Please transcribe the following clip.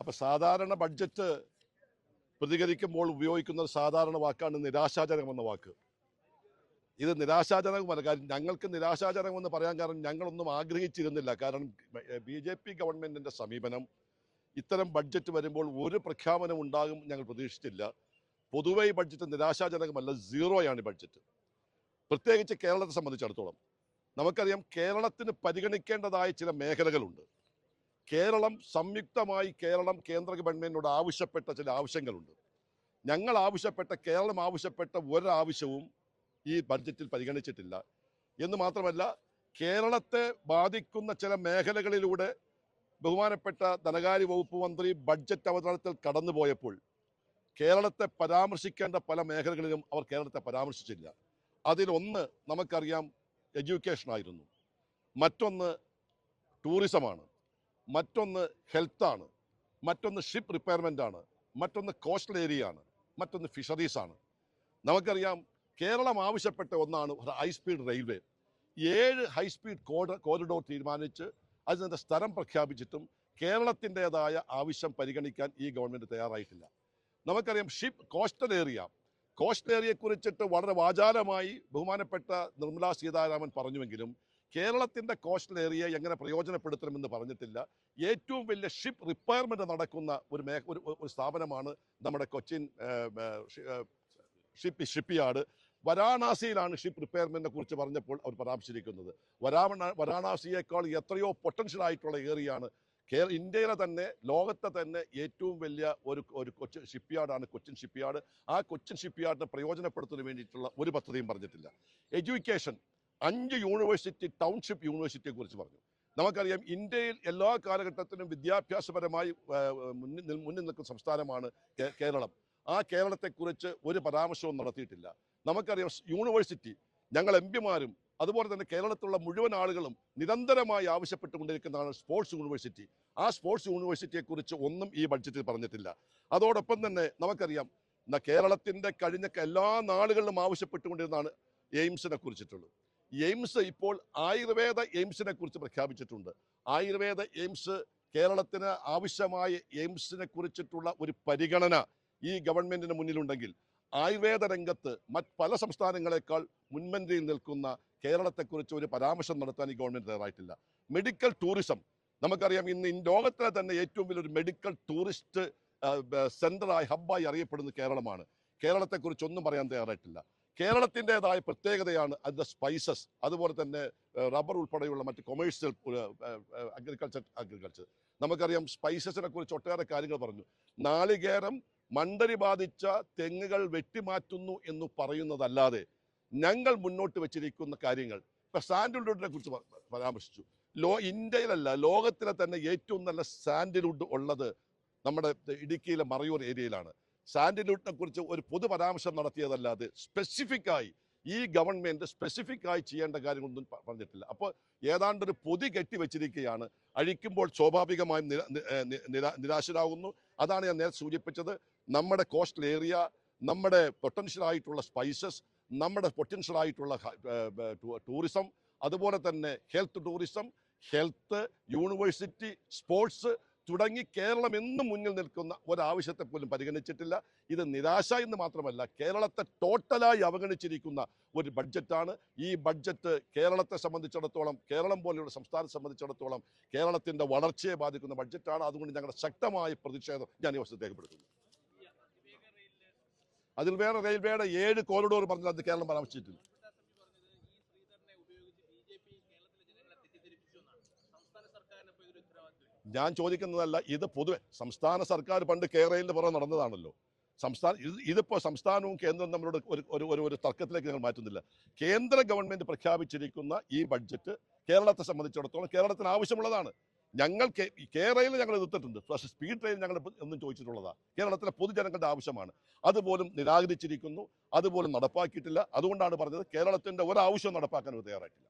അപ്പൊ സാധാരണ ബഡ്ജറ്റ് പ്രതികരിക്കുമ്പോൾ ഉപയോഗിക്കുന്ന സാധാരണ വാക്കാണ് നിരാശാജനകമെന്ന വാക്ക്. ഇത് നിരാശാജനകമല്ല. കാര്യം ഞങ്ങൾക്ക് നിരാശാജനകമെന്ന് പറയാൻ കാരണം ഞങ്ങളൊന്നും ആഗ്രഹിച്ചിരുന്നില്ല. കാരണം ബി ജെ പി ഗവൺമെന്റിന്റെ സമീപനം ഇത്തരം ബഡ്ജറ്റ് വരുമ്പോൾ ഒരു പ്രഖ്യാപനം ഉണ്ടാകും ഞങ്ങൾ പ്രതീക്ഷിച്ചില്ല. പൊതുവെ ഈ ബഡ്ജറ്റ് നിരാശാജനകമല്ല സീറോയാണ് ഈ ബഡ്ജറ്റ്. പ്രത്യേകിച്ച് കേരളത്തെ സംബന്ധിച്ചിടത്തോളം. നമുക്കറിയാം കേരളത്തിന് പരിഗണിക്കേണ്ടതായ ചില മേഖലകളുണ്ട്. കേരളം സംയുക്തമായി കേരളം കേന്ദ്ര ഗവൺമെന്റിനോട് ആവശ്യപ്പെട്ട ചില ആവശ്യങ്ങളുണ്ട്. ഞങ്ങൾ ആവശ്യപ്പെട്ട കേരളം ആവശ്യപ്പെട്ട ഒരാവശ്യവും ഈ ബഡ്ജറ്റിൽ പരിഗണിച്ചിട്ടില്ല. എന്ന് മാത്രമല്ല കേരളത്തെ ബാധിക്കുന്ന ചില മേഖലകളിലൂടെ ബഹുമാനപ്പെട്ട ധനകാര്യ വകുപ്പ് മന്ത്രി ബഡ്ജറ്റ് അവതരണത്തിൽ കടന്നുപോയപ്പോൾ കേരളത്തെ പരാമർശിക്കേണ്ട പല മേഖലകളിലും അവർ കേരളത്തെ പരാമർശിച്ചില്ല. അതിലൊന്ന് നമുക്കറിയാം എഡ്യൂക്കേഷൻ ആയിരുന്നു. മറ്റൊന്ന് ടൂറിസമാണ് മറ്റൊന്ന് ഹെൽത്താണ് മറ്റൊന്ന് ഷിപ്പ് റിപ്പയർമെന്റ് ആണ്. മറ്റൊന്ന് കോസ്റ്റൽ ഏരിയ ആണ്. മറ്റൊന്ന് ഫിഷറീസ് ആണ്. നമുക്കറിയാം കേരളം ആവശ്യപ്പെട്ട ഒന്നാണ് ഹൈ സ്പീഡ് റെയിൽവേ. ഏഴ് ഹൈ സ്പീഡ് കോഡ് കോറിഡോർ തീരുമാനിച്ച് അതിന്റെ സ്ഥലം പ്രഖ്യാപിച്ചിട്ടും കേരളത്തിന്റേതായ ആവശ്യം പരിഗണിക്കാൻ ഈ ഗവൺമെന്റ് തയ്യാറായിട്ടില്ല. നമുക്കറിയാം ഷിപ്പ് കോസ്റ്റൽ ഏരിയ. കോസ്റ്റൽ ഏരിയയെ കുറിച്ചിട്ട് വളരെ വാചാലമായി ബഹുമാനപ്പെട്ട നിർമ്മലാ സീതാരാമൻ പറഞ്ഞുവെങ്കിലും കേരളത്തിന്റെ കോസ്റ്റൽ ഏരിയ എങ്ങനെ പ്രയോജനപ്പെടുത്തണമെന്ന് പറഞ്ഞിട്ടില്ല. ഏറ്റവും വലിയ ഷിപ്പ് റിപ്പയർമെന്റ് നടക്കുന്ന ഒരു മേ ഒരു ഒരു സ്ഥാപനമാണ് നമ്മുടെ കൊച്ചിൻ ഷിപ്പ് ഷിപ്പ് യാർഡ് വരാണാസിയിലാണ് ഷിപ്പ് റിപ്പയർമെന്റിനെ കുറിച്ച് പറഞ്ഞപ്പോൾ അവർ പരാമർശിച്ചിരിക്കുന്നത്. വരാണ വരാണാസിയേക്കാൾ എത്രയോ പൊട്ടൻഷ്യൽ ആയിട്ടുള്ള ഏറിയാണ് കേര ഇന്ത്യയിലെ തന്നെ ലോകത്തെ തന്നെ ഏറ്റവും വലിയ ഒരു ഒരു കൊച്ചിൻ ഷിപ്പ് യാർഡാണ് കൊച്ചിൻ ഷിപ്പ് യാർഡ് ആ കൊച്ചിൻ ഷിപ്പ് യാർഡിനെ പ്രയോജനപ്പെടുത്തുന്നതിന് വേണ്ടിയിട്ടുള്ള ഒരു പദ്ധതിയും പറഞ്ഞിട്ടില്ല. എഡ്യൂക്കേഷൻ അഞ്ച് യൂണിവേഴ്സിറ്റി ടൗൺഷിപ്പ് യൂണിവേഴ്സിറ്റിയെ കുറിച്ച് പറഞ്ഞു. നമുക്കറിയാം ഇന്ത്യയിൽ എല്ലാ കാലഘട്ടത്തിലും വിദ്യാഭ്യാസപരമായി മുന്നിൽ മുന്നിൽ നിൽക്കുന്ന സംസ്ഥാനമാണ് കേരളം. ആ കേരളത്തെക്കുറിച്ച് ഒരു പരാമർശവും നടത്തിയിട്ടില്ല. നമുക്കറിയാം യൂണിവേഴ്സിറ്റി ഞങ്ങൾ എം പിമാരും അതുപോലെ തന്നെ കേരളത്തിലുള്ള മുഴുവൻ ആളുകളും നിരന്തരമായി ആവശ്യപ്പെട്ടുകൊണ്ടിരിക്കുന്നതാണ് സ്പോർട്സ് യൂണിവേഴ്സിറ്റി ആ സ്പോർട്സ് യൂണിവേഴ്സിറ്റിയെക്കുറിച്ച് ഒന്നും ഈ ബഡ്ജറ്റിൽ പറഞ്ഞിട്ടില്ല. അതോടൊപ്പം തന്നെ നമുക്കറിയാം കേരളത്തിന്റെ കഴിഞ്ഞ എല്ലാ നാളുകളിലും ആവശ്യപ്പെട്ടുകൊണ്ടിരുന്നതാണ് എയിംസിനെ കുറിച്ചിട്ടുള്ളത്. എയിംസ് ഇപ്പോൾ ആയുർവേദ എയിംസിനെ കുറിച്ച് പ്രഖ്യാപിച്ചിട്ടുണ്ട്. ആയുർവേദ എയിംസ് കേരളത്തിന് ആവശ്യമായ എയിംസിനെ കുറിച്ചിട്ടുള്ള ഒരു പരിഗണന ഈ ഗവൺമെന്റിന് മുന്നിലുണ്ടെങ്കിൽ ആയുർവേദ രംഗത്ത് മറ്റ് പല സംസ്ഥാനങ്ങളെക്കാൾ മുൻപന്തിയിൽ നിൽക്കുന്ന കേരളത്തെക്കുറിച്ച് ഒരു പരാമർശം നടത്താൻ ഈ ഗവൺമെന്റ് തയ്യാറായിട്ടില്ല. Medical tourism. നമുക്കറിയാം ഇന്ന് ലോകത്തിലെ തന്നെ ഏറ്റവും വലിയൊരു മെഡിക്കൽ ടൂറിസ്റ്റ് സെന്ററായി ഹബ്ബായി അറിയപ്പെടുന്ന കേരളമാണ്. കേരളത്തെക്കുറിച്ച് ഒന്നും പറയാൻ തയ്യാറായിട്ടില്ല. കേരളത്തിന്റെതായ പ്രത്യേകതയാണ് അതിന്റെ സ്പൈസസ് അതുപോലെ തന്നെ റബ്ബർ ഉൾപ്പെടെയുള്ള മറ്റ് കൊമേഴ്സ്യൽ അഗ്രികൾച്ചർ അഗ്രികൾച്ചർ നമുക്കറിയാം സ്പൈസസിനെ കുറിച്ച് ഒട്ടേറെ കാര്യങ്ങൾ പറഞ്ഞു. നാളികേരം മണ്ടരി ബാധിച്ച തെങ്ങുകൾ വെട്ടിമാറ്റുന്നു എന്ന് പറയുന്നതല്ലാതെ ഞങ്ങൾ മുന്നോട്ട് വെച്ചിരിക്കുന്ന കാര്യങ്ങൾ ഇപ്പൊ സാൻഡൽവുഡിനെ കുറിച്ച് പരാമർശിച്ചു. ലോ ഇന്ത്യയിലല്ല ലോകത്തിലെ തന്നെ ഏറ്റവും നല്ല സാൻഡൽവുഡ് ഉള്ളത് നമ്മുടെ ഇടുക്കിയിലെ മറയൂർ ഏരിയയിലാണ്. സാൻഡൽവുഡിനെ കുറിച്ച് ഒരു പൊതു പരാമർശം നടത്തിയതല്ലാതെ സ്പെസിഫിക് ആയി ഈ ഗവൺമെന്റ് സ്പെസിഫിക് ആയി ചെയ്യേണ്ട കാര്യങ്ങളൊന്നും പറഞ്ഞിട്ടില്ല. അപ്പോൾ ഏതാണ്ട് ഒരു പൊതി കെട്ടി വെച്ചിരിക്കുകയാണ് അഴിക്കുമ്പോൾ സ്വാഭാവികമായും നിരാശരാകുന്നു. അതാണ് ഞാൻ നേരത്തെ സൂചിപ്പിച്ചത്. നമ്മുടെ കോസ്റ്റൽ ഏരിയ നമ്മുടെ പൊട്ടൻഷ്യൽ ആയിട്ടുള്ള സ്പൈസസ് നമ്മുടെ പൊട്ടൻഷ്യൽ ആയിട്ടുള്ള ടൂറിസം അതുപോലെ തന്നെ health tourism health university sports തുടങ്ങി കേരളം എന്നും മുന്നിൽ നിൽക്കുന്ന ഒരാവശ്യത്തെ പോലും പരിഗണിച്ചിട്ടില്ല. ഇത് നിരാശ എന്ന് മാത്രമല്ല കേരളത്തെ ടോട്ടലായി അവഗണിച്ചിരിക്കുന്ന ഒരു ബഡ്ജറ്റാണ്. ഈ ബഡ്ജറ്റ് കേരളത്തെ സംബന്ധിച്ചിടത്തോളം കേരളം പോലെയുള്ള സംസ്ഥാനത്തെ സംബന്ധിച്ചിടത്തോളം കേരളത്തിന്റെ വളർച്ചയെ ബാധിക്കുന്ന ബഡ്ജറ്റാണ്. അതുകൊണ്ട് ഞങ്ങളുടെ ശക്തമായ പ്രതിഷേധം ഞാൻ ഈ വർഷം രേഖപ്പെടുത്തുന്നു. അതിൽ വേറെ റെയിൽവേയുടെ ഏഴ് കോറിഡോർ പറഞ്ഞത് അത് കേരളം പരാമർശിച്ചിട്ടില്ല. ഞാൻ ചോദിക്കുന്നതല്ല ഇത് പൊതുവെ സംസ്ഥാന സർക്കാർ പണ്ട് കേരളയിൽ പുറം നടന്നതാണല്ലോ. സംസ്ഥാന ഇത് ഇതിപ്പോൾ സംസ്ഥാനവും കേന്ദ്രവും തമ്മിലുള്ള ഒരു ഒരു ഒരു ഒരു തർക്കത്തിലേക്ക് നിങ്ങൾ മാറ്റുന്നില്ല. കേന്ദ്ര ഗവൺമെന്റ് പ്രഖ്യാപിച്ചിരിക്കുന്ന ഈ ബഡ്ജറ്റ് കേരളത്തെ സംബന്ധിച്ചിടത്തോളം കേരളത്തിന് ആവശ്യമുള്ളതാണ്. ഞങ്ങൾ കേരളയിൽ ഞങ്ങൾ എതിർത്തിട്ടുണ്ട് പക്ഷേ സ്പീഡ് ട്രെയിൻ ഞങ്ങൾ എന്നും ചോദിച്ചിട്ടുള്ളതാണ് കേരളത്തിലെ പൊതുജനങ്ങളുടെ ആവശ്യമാണ്. അതുപോലും നിരാകരിച്ചിരിക്കുന്നു. അതുപോലും നടപ്പാക്കിയിട്ടില്ല. അതുകൊണ്ടാണ് പറഞ്ഞത് കേരളത്തിന്റെ ഒരാവശ്യവും നടപ്പാക്കാൻ അവർ തയ്യാറായിട്ടില്ല.